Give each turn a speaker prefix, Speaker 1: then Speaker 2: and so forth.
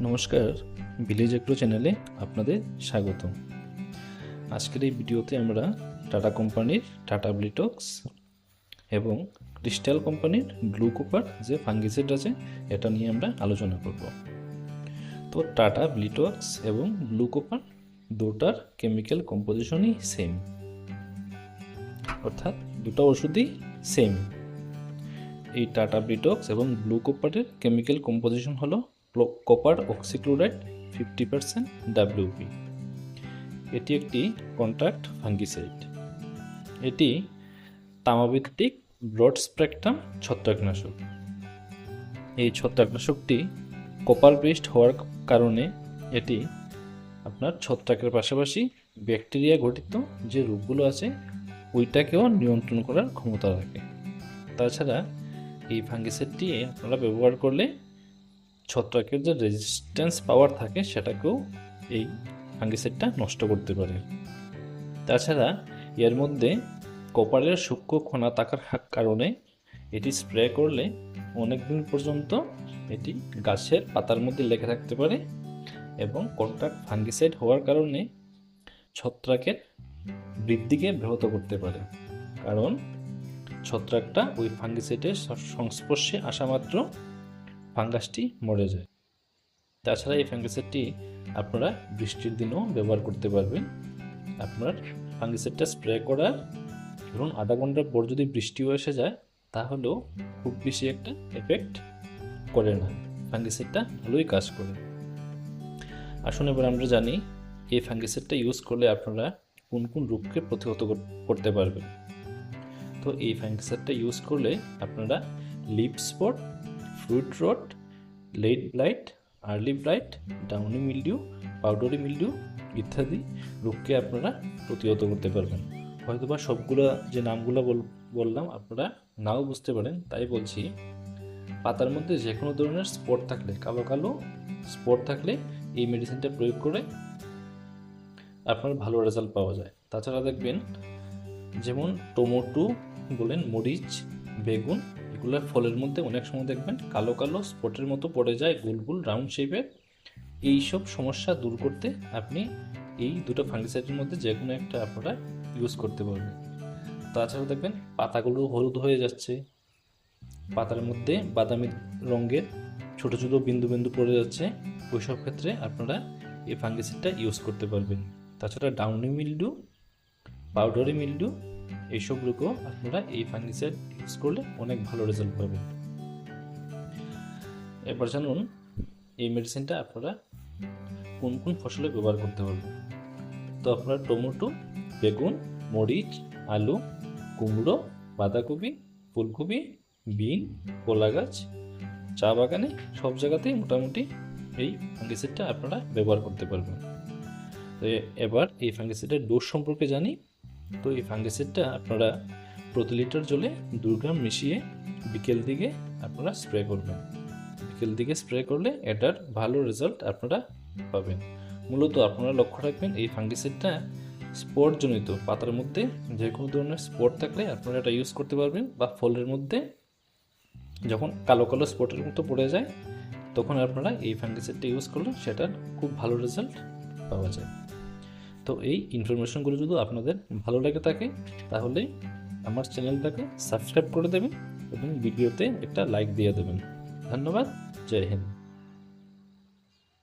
Speaker 1: নমস্কার village agro চ্যানেলে আপনাদের স্বাগত আজকের এই ভিডিওতে আমরা টাটা কোম্পানির টাটা ব্লিটক্স এবং ক্রিস্টাল কোম্পানির ব্লু কোপার যে ফাঙ্গিসাইড আছে, এটা নিয়ে আমরা আলোচনা করব। তো টাটা ব্লিটক্স এবং ব্লু কোপার দুটার কেমিক্যাল কম্পোজিশনই সেম অর্থাৎ দুটো ওষুধই সেম এই টাটা ব্লিটক্স এবং ব্লু কোপারের কেমিক্যাল কম্পোজিশন হলো copper oxychloride fifty percent WP এটি একটি কন্ট্রাক্ট ফাঙ্গিসাইড এটি তামাভিত্তিক ব্রড স্প্রেকট্রাম ছত্রাকনাশক। এই ছত্রাকনাশকটি কপার বেস্ট হওয়ার কারণে এটি আপনার ছত্রাকের পাশাপাশি ব্যাকটেরিয়া ঘটিত যে রোগগুলো আছে, ওইটাকেও নিয়ন্ত্রণ করার ক্ষমতা রাখে। তাছাড়া এই ফাঙ্গিসাইডটি আপনারা ব্যবহার করলে ছত্রাকের যে রেজিস্ট্যান্স পাওয়ার থাকে, সেটাকেও এই ফাঙ্গিসাইডটা নষ্ট করতে পারে। তাছাড়া এর মধ্যে কপারের সূক্ষ্ম কণা থাকার কারণে এটি স্প্রে করলে অনেক দিন পর্যন্ত এটি গাছের পাতার মধ্যে লেগে থাকতে পারে এবং কন্ট্রাক্ট ফাঙ্গিসাইড হওয়ার কারণে ছত্রাকের বৃদ্ধিকে ব্যাহত করতে পারে। কারণ ছত্রাকটা ওই ফাঙ্গিসাইডের সংস্পর্শে আসা মাত্র ফাঙ্গাসটি মরে যায়। তাছাড়া এই ফাঙ্গিসাইডটি আপনারা বৃষ্টির দিনেও ব্যবহার করতে পারবেন। আপনার ফাঙ্গিসাইডটা স্প্রে করার ধরুন আধা ঘণ্টার পর যদি বৃষ্টিও এসে যায়, তাহলেও খুব বেশি একটা এফেক্ট করে না। ফাঙ্গিসাইডটা ভালোই কাজ করে। আসুন এবার আমরা জানি, এই ফাঙ্গিসাইডটা ইউজ করলে আপনারা কোন কোন রোগকে প্রতিহত করতে পারবেন। তো এই ফাঙ্গিসাইডটা ইউজ করলে আপনারা leaf spot fruit rot late blight early blight downy mildew powdery mildew ইত্যাদি রোগকে আপনারা প্রতিহত করতে পারবেন। হয়তোবা সবগুলো যে নামগুলো বললাম আপনারা নাও বুঝতে পারেন। তাই বলছি, পাতার মধ্যে যে কোনো ধরনের স্পট থাকলে, কালো কালো স্পট থাকলে এই মেডিসিনটা প্রয়োগ করে আপনার ভালো রেজাল্ট পাওয়া যায়। তাছাড়া দেখবেন, যেমন টমেটো বলেন, মরিচ, বেগুন এগুলোর ফলের মধ্যে অনেক সময় দেখবেন কালো কালো স্পটের মতো পড়ে যায়, গোল গোল রাউন্ড শেপের এইসব সমস্যা দূর করতে আপনি এই দুটো ফাঙ্গিসাইডের মধ্যে যে কোনো একটা আপনারা ইউজ করতে পারবেন। তাছাড়া দেখবেন পাতাগুলো হলুদ হয়ে যাচ্ছে। পাতার মধ্যে বাদামি রঙের ছোট ছোট বিন্দু বিন্দু পড়ে যাচ্ছে। ওইসব ক্ষেত্রে আপনারা এই ফাঙ্গিসাইডটা ইউজ করতে পারবেন। তাছাড়া ডাউনি মিল্ডু পাউডারি মিলডু এইসব রোগও আপনারা এই ফাঙ্গিসাইড ইউজ করলে অনেক ভালো রেজাল্ট পাবেন। এবার জানুন, এই মেডিসিনটা আপনারা কোন কোন ফসলে ব্যবহার করতে পারবেন? তো আপনারা টমেটো, বেগুন, মরিচ, আলু, কুমড়ো, বাঁধাকপি, ফুলকপি, বিন কলা গাছ চা বাগানে সব জায়গাতেই মোটামুটি এই ফাঙ্গিসাইডটা আপনারা ব্যবহার করতে পারবেন। তো এবার এই ফাঙ্গিসাইডের ডোজ সম্পর্কে জানি। তো এই ফাঙ্গিসাইডটা আপনারা প্রতি লিটার জলে দু গ্রাম মিশিয়ে বিকেল দিকে আপনারা স্প্রে করবেন। বিকেল দিকে স্প্রে করলে এটার ভালো রেজাল্ট আপনারা পাবেন। মূলত আপনারা লক্ষ্য রাখবেন, এই ফাঙ্গিসাইডটা স্পটজনিত পাতার মধ্যে যে কোনো ধরনের স্পট থাকলে আপনারা এটা ইউজ করতে পারবেন বা ফলের মধ্যে যখন কালো কালো স্পটের মতো পড়ে যায়, তখন আপনারা এই ফাঙ্গিসাইডটা ইউজ করলে সেটার খুব ভালো রেজাল্ট পাওয়া যায়। তো এই ইনফরমেশনগুলো যদি আপনাদের ভালো লেগে থাকে, তাহলে আমার চ্যানেলটাকে সাবস্ক্রাইব করে দেবেন এবং ভিডিওতে একটা লাইক দিয়ে দেবেন। ধন্যবাদ, জয় হিন্দ।